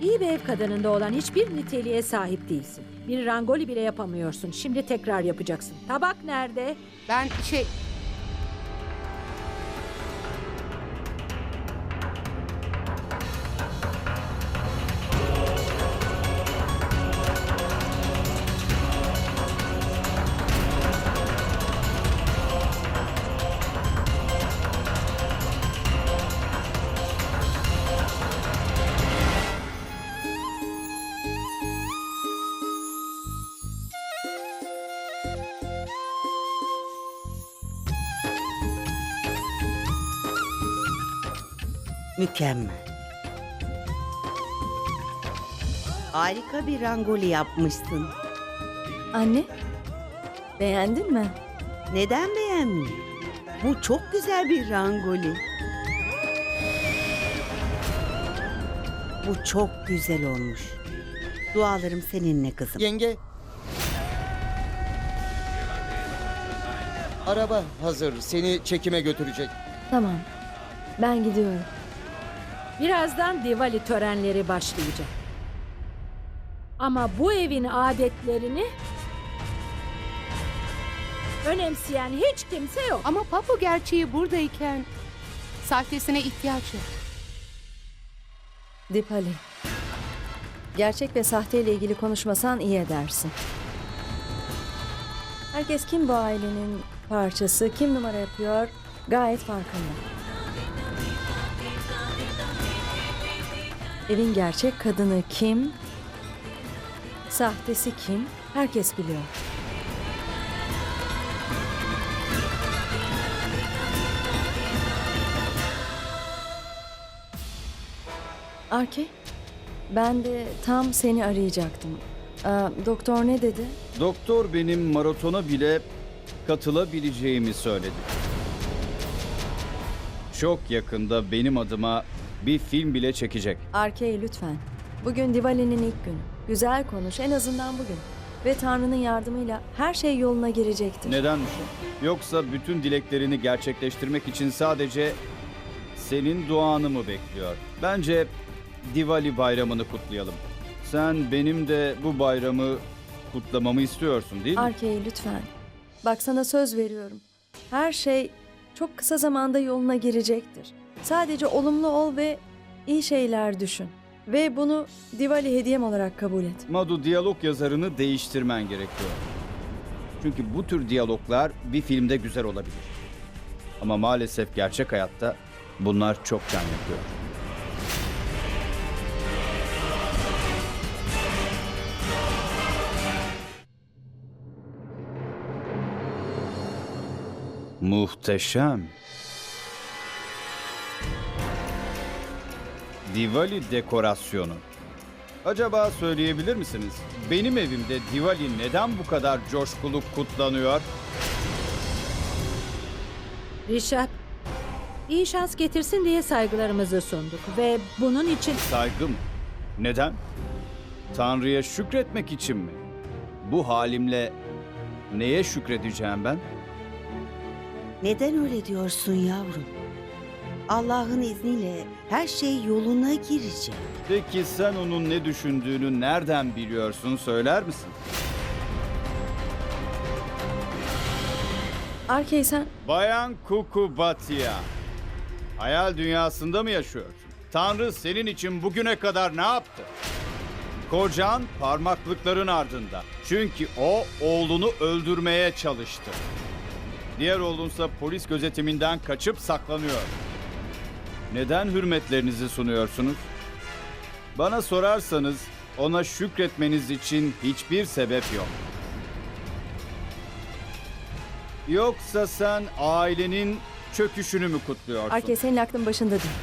İyi bir ev kadınında olan hiçbir niteliğe sahip değilsin. Bir rangoli bile yapamıyorsun. Şimdi tekrar yapacaksın. Tabak nerede? Ben şey... Mükemmel. Harika bir rangoli yapmışsın. Anne, beğendin mi? Neden beğenmeyeyim? Bu çok güzel bir rangoli. Bu çok güzel olmuş. Dualarım seninle kızım. Yenge. Araba hazır. Seni çekime götürecek. Tamam, ben gidiyorum. Birazdan Diwali törenleri başlayacak. Ama bu evin adetlerini önemseyen hiç kimse yok. Ama Papu gerçeği buradayken sahtesine ihtiyaç yok. Dipali. Gerçek ve sahte ile ilgili konuşmasan iyi edersin. Herkes kim bu ailenin parçası, kim numara yapıyor gayet farkında. Evin gerçek kadını kim, sahtesi kim herkes biliyor. Arke, ben de tam seni arayacaktım. Aa, doktor ne dedi? Doktor benim maratona bile katılabileceğimi söyledi. Çok yakında benim adıma bir film bile çekecek. Arke lütfen. Bugün Diwali'nin ilk günü. Güzel konuş en azından bugün. Ve Tanrı'nın yardımıyla her şey yoluna girecektir. Nedenmiş? Yoksa bütün dileklerini gerçekleştirmek için sadece senin duanı mı bekliyor? Bence Diwali bayramını kutlayalım. Sen benim de bu bayramı kutlamamı istiyorsun değil mi? Arke lütfen. Bak sana söz veriyorum. Her şey çok kısa zamanda yoluna girecektir. Sadece olumlu ol ve iyi şeyler düşün. Ve bunu Diwali hediyem olarak kabul et. Madu diyalog yazarını değiştirmen gerekiyor. Çünkü bu tür diyaloglar bir filmde güzel olabilir. Ama maalesef gerçek hayatta bunlar çok can yakıyor. Muhteşem. Diwali dekorasyonu. Acaba söyleyebilir misiniz? Benim evimde Diwali neden bu kadar coşkulu kutlanıyor? Rişap, iyi şans getirsin diye saygılarımızı sunduk ve bunun için Saygım. Neden? Tanrı'ya şükretmek için mi? Bu halimle neye şükredeceğim ben? Neden öyle diyorsun yavrum? Allah'ın izniyle her şey yoluna girecek. Peki sen onun ne düşündüğünü nereden biliyorsun söyler misin? Arke sen Bayan Kukubatia. Hayal dünyasında mı yaşıyorsun? Tanrı senin için bugüne kadar ne yaptı? Kocan parmaklıkların ardında. Çünkü o oğlunu öldürmeye çalıştı. Diğer oğlunsa polis gözetiminden kaçıp saklanıyor. Neden hürmetlerinizi sunuyorsunuz? Bana sorarsanız ona şükretmeniz için hiçbir sebep yok. Yoksa sen ailenin çöküşünü mü kutluyorsun? Arke senin aklın başında değil.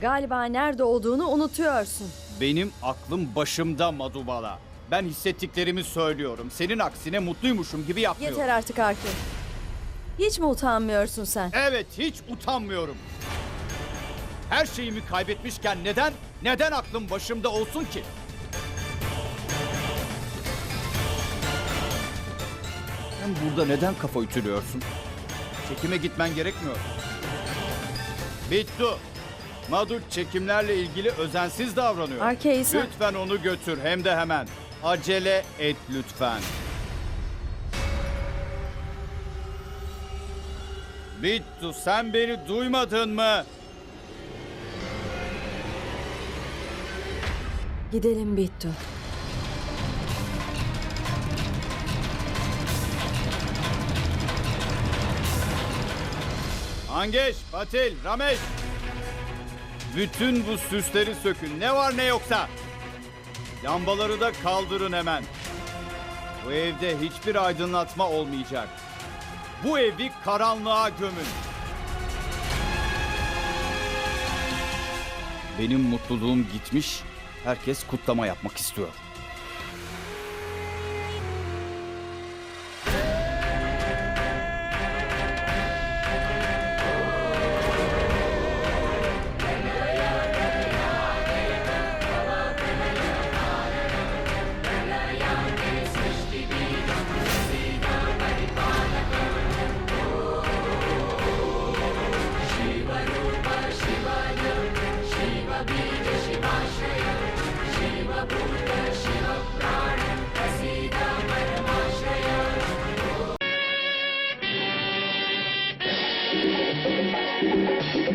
Galiba nerede olduğunu unutuyorsun. Benim aklım başımda Madubala. Ben hissettiklerimi söylüyorum. Senin aksine mutluymuşum gibi yapmıyorum. Yeter artık Arke. Hiç mi utanmıyorsun sen? Evet, hiç utanmıyorum. Her şeyimi kaybetmişken neden, neden aklım başımda olsun ki? Sen burada neden kafa ütülüyorsun? Çekime gitmen gerekmiyor. Bittu. Madu çekimlerle ilgili özensiz davranıyor. Arkey sen... Lütfen onu götür hem de hemen. Acele et lütfen. Bittu sen beni duymadın mı? Gidelim Bittu. Angeş, Patil, Ramesh. Bütün bu süsleri sökün. Ne var ne yoksa. Lambaları da kaldırın hemen. Bu evde hiçbir aydınlatma olmayacak. Bu evi karanlığa gömün. Benim mutluluğum gitmiş. Herkes kutlama yapmak istiyor.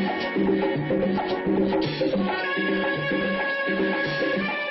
Thank you.